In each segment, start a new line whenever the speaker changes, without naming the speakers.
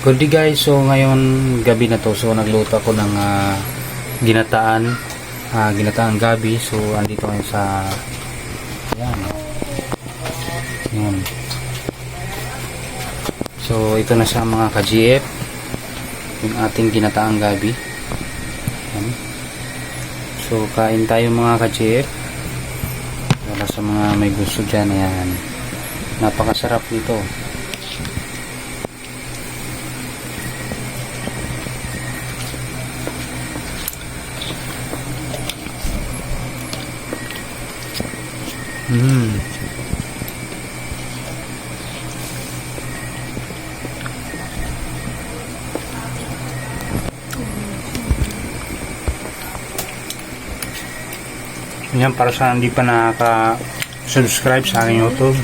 Good guys, so ngayon gabi na to, so nagluto ako ng ah, ginataan, ah, ginataan gabi, so andito ngayon sa, yan, yan. So ito na siya mga ka-GF, yung ating ginataang gabi. Yan. So kain tayo mga ka-GF, wala sa mga may gusto dyan, yan. Napakasarap nito. Mm. Yan para sa hindi pa nakaka-subscribe sa aking YouTube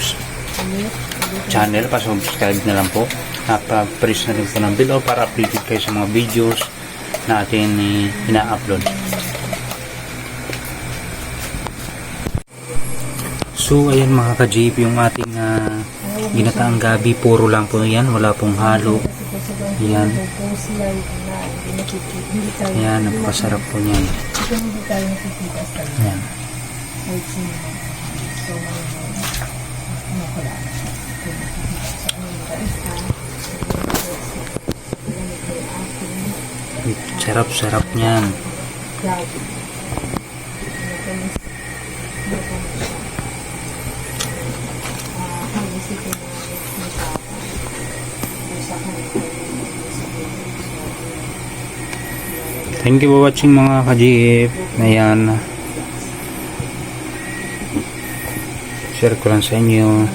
channel, pa-subscribe na lang po. Napa-press na rin po ng bell o para updated kayo sa mga videos na eh, ina-upload. So, ayan mga ka-jeep, yung ating ah, ginataang gabi, puro lang po yan, wala pong halo. Yan. Yan, napakasarap po niyan. Yan.
nakula.
Sarap-sarap niyan. Thank you for watching mga ka-GF. Ayan. Share ko lang sa inyo.